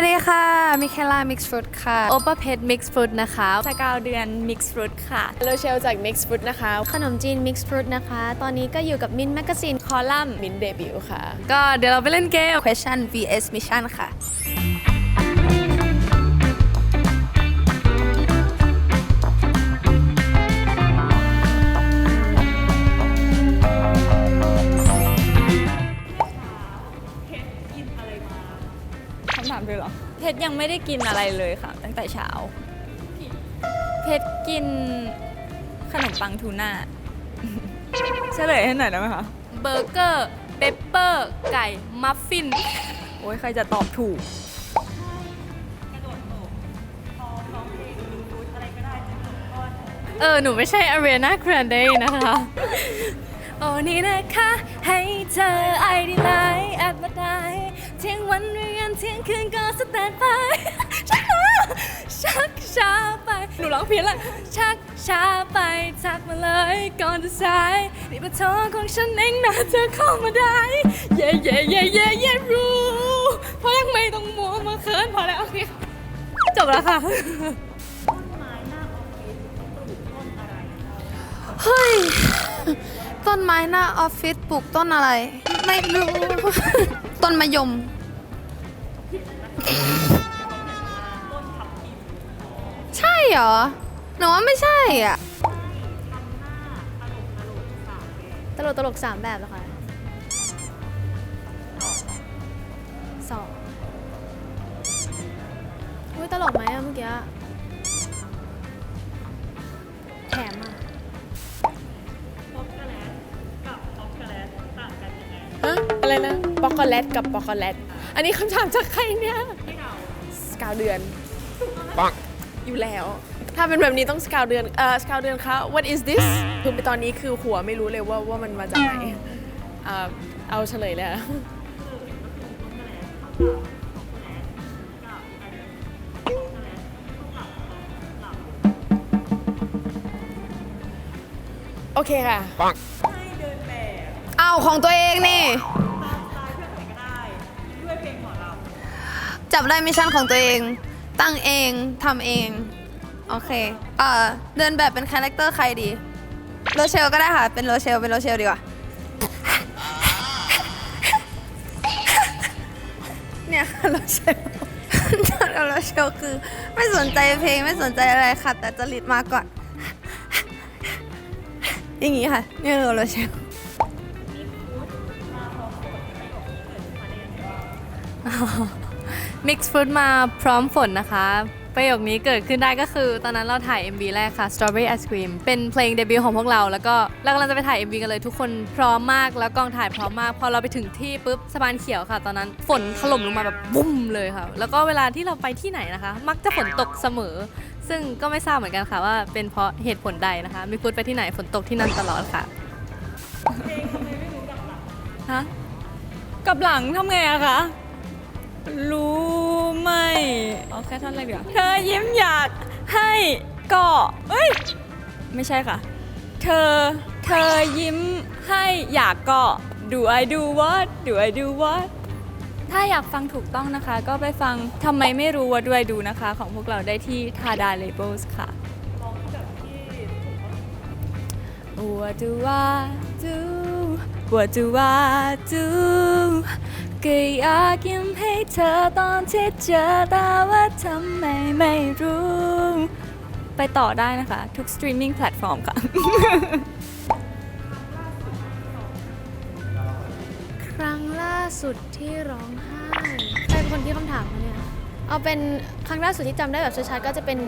วัสดีค่ะ มิเคล่า มิกซ์ฟรุตค่ะ โอป a เพชรมิกซ์ฟรุตนะคะ สกาวเดือน Mix Fruit ค่ะโรเชลจาก Mix Fruit นะคะ ขนมจีนมิกซ์ฟรุตนะคะ ตอนนี้ก็อยู่กับมินแมกซีนคอลัมน์มินเดบิวค่ะ ก็เดี๋ยวเราไปเล่นเกม question vs mission ค่ะ ชรยังไม่ได้กินอะไรเลยค่ะ ตั้งแต่เช้า เพชรกินขนมปังทูน่าเฉลยให้หน่อยได้ไหมคะเบอร์เกอร์เปปเปอร์ ไก่ มัฟฟิน โอ้ยใครจะตอบถูก เออ หนูไม่ใช่ Ariana Grande นะคะ โอ้นี่นะคะ ให้เธอไอดีไลน์แอปมาได้ เที่ยงวันเรียนเที่ยงคืนก็สแตนไป ชักชักช้าไป หนูร้องเพี้ยนละชักช้าไปทักมาเลยก่อนจะสายนี่เป็นโทรของฉันเองนะเธอเข้ามาได้ เย่เย่เย่เย่เย่รู้เพราะยังไม่ต้องมัวมาเขินพอแล้วโอเคจบแล้วค่ะ เฮ้ย ต้นไม้หน้าออฟฟิศปลูกต้นอะไร ไม่รู้ ต้นมะยม ใช่เหรอหนูว่าไม่ใช่อะ ตลกตลกสามแบบเหรอคะสองอุ้ยตลกไหมอะเมื่อกี้อะ อะอะไรนะปอกโกแลตกับปอกโกแลตอันนี้คำถามจากใครเนี่ยสกาวเดือนปังอยู่แล้ว ถ้าเป็นแบบนี้ต้องสกาวเดือนเอ่อสกาวเดือนคะ what is this คือตอนนี้คือหัวไม่รู้เลยว่าว่ามันมาจากไหนเอ่อเอาเฉลยเลยอะโอเคค่ะาของตัวเองนี่ จับได้มิชชั่นของตัวเอง ตั้งเองทำเอง โอเค เอ่อ เดินแบบเป็นคาแรคเตอร์ใครดี โรเชลก็ได้ค่ะ เป็นโรเชล เป็นโรเชลดีกว่า เนี่ยค่ะโรเชลโรเชลคือ ไม่สนใจเพลงไม่สนใจอะไรค่ะ แต่จริตมาก่อน อย่างงี้ค่ะนี่คือโรเชล มิกซ์ฟรุตมาพร้อมฝนนะคะ ประโยคนี้เกิดขึ้นได้ก็คือตอนนั้นเราถ่าย MV แรกค่ะ Strawberry Ice Cream เป็นเพลงเดบิวต์ของพวกเรา แล้วก็เรากำลังจะไปถ่าย MV กันเลยทุกคนพร้อมมากแล้วกองถ่ายพร้อมมาก พอเราไปถึงที่ปุ๊บสะพานเขียวค่ะ ตอนนั้นฝนถล่มลงมาแบบบุ้มเลยค่ะ แล้วก็เวลาที่เราไปที่ไหนนะคะ มักจะฝนตกเสมอ ซึ่งก็ไม่ทราบเหมือนกันค่ะว่าเป็นเพราะเหตุผลใดนะคะมิกฟุตไปที่ไหนฝนตกที่นั่นตลอดค่ะฮะกลับหลังทำไงอะคะ รู้ไหมเอาแค่ท่อนอะไรเดียวเธอยิ้มอยากให้ก็เอ้ย ไม่ใช่ค่ะ เธอ เธอยิ้มให้อยากก็ do I do what do I do what ถ้าอยากฟังถูกต้องนะคะ ก็ไปฟังทำไมไม่รู้ว่าด้วยดูนะคะ ของพวกเราได้ที่ Tada Labels ค่ะ What do I do What do I do ก็อยากยิ้มให้เธอตอนที่เจอแต่ว่าทำไมไม่รู้ ไปต่อได้นะคะ ทุกสตรีมมิ่งแพลตฟอร์มค่ะ ครั้งล่าสุดที่ร้องไห้ใครเป็นคนที่คำถามคะเนี่ย เอาเป็นครั้งล่าสุดที่จำได้แบบชัดๆก็จะเป็น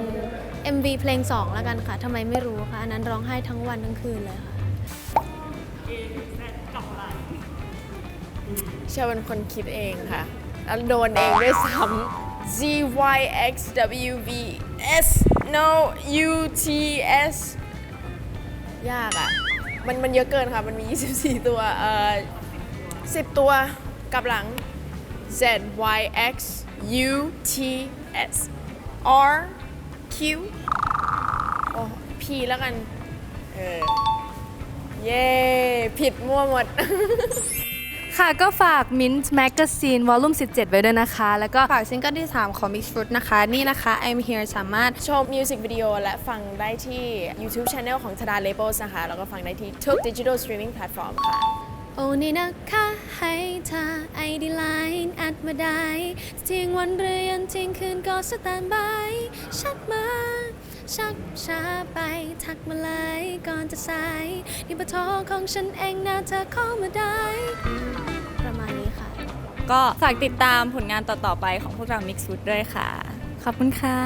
MV เพลง2แล้วกันค่ะทำไมไม่รู้ค่ะ อันนั้นร้องไห้ทั้งวันทั้งคืนเลยค่ะ เชลเป็นคนคิดเองค่ะ แล้วโดนเองด้วยซ้ำ Z Y X W V S no U T S ยากอะ่ะ มันมันเยอะเกินค่ะ มันมี 24 ตัว เอ่อ 10 ตัวกับหลัง Z Y X U T S R Q โอ้ P แล้วกัน เออ เย้ ผิดมั่วหมด ค่ะก็ฝาก Mint Magazine Volume 17 ไว้ด้วยนะคะ แล้วก็ฝากซิงเกิลที่ 3 ของ Mix Fruit นะคะ นี่นะคะ I'm Here สามารถชมมิวสิกวิดีโอและฟังได้ที่ YouTube Channel ของธดา Labels นะคะ แล้วก็ฟังได้ที่ทุก Digital Streaming Platform ค่ะ โอ้นี่นะคะให้เธอไอดีไลน์แอดมาได้เที่ยงวันเรียนเที่ยงคืนก็สแตนบายชัดมาชักช้าไปทักมาเลยก่อนจะสายนี่ปะโทรของฉันเองนะเธอเข้ามาได้ ก็ฝากติดตามผลงานต่อๆไปของพวกเรา Mix Food ด้วยค่ะ ขอบคุณค่ะ